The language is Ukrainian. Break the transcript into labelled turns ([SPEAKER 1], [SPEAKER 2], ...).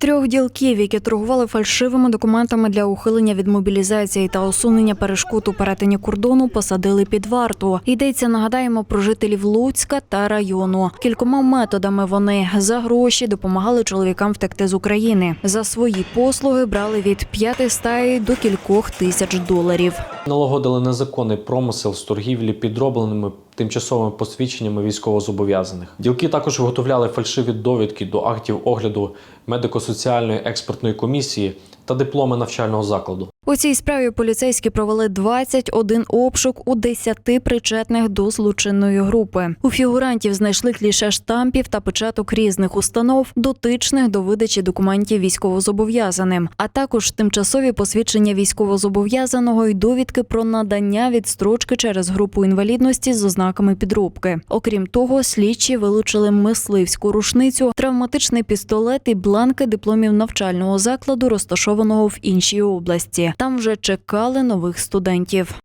[SPEAKER 1] Трьох ділків, які торгували фальшивими документами для ухилення від мобілізації та усунення перешкод у перетині кордону, посадили під варту. Йдеться, нагадаємо, про жителів Луцька та району. Кількома методами вони за гроші допомагали чоловікам втекти з України. За свої послуги брали від 500 до кількох тисяч доларів.
[SPEAKER 2] Налагодили незаконний промисел з торгівлі підробленими тимчасовими посвідченнями військовозобов'язаних. Ділки також виготовляли фальшиві довідки до актів огляду медико-соціальної експертної комісії та дипломи навчального закладу.
[SPEAKER 1] У цій справі поліцейські провели 21 обшук у 10 причетних до злочинної групи. У фігурантів знайшли кліше штампів та печаток різних установ, дотичних до видачі документів військовозобов'язаним, а також тимчасові посвідчення військовозобов'язаного і довідки про надання відстрочки через групу інвалідності з ознаками підробки. Окрім того, слідчі вилучили мисливську рушницю, травматичний пістолет і бланки дипломів навчального закладу, розташованого в іншій області. Там вже чекали нових студентів.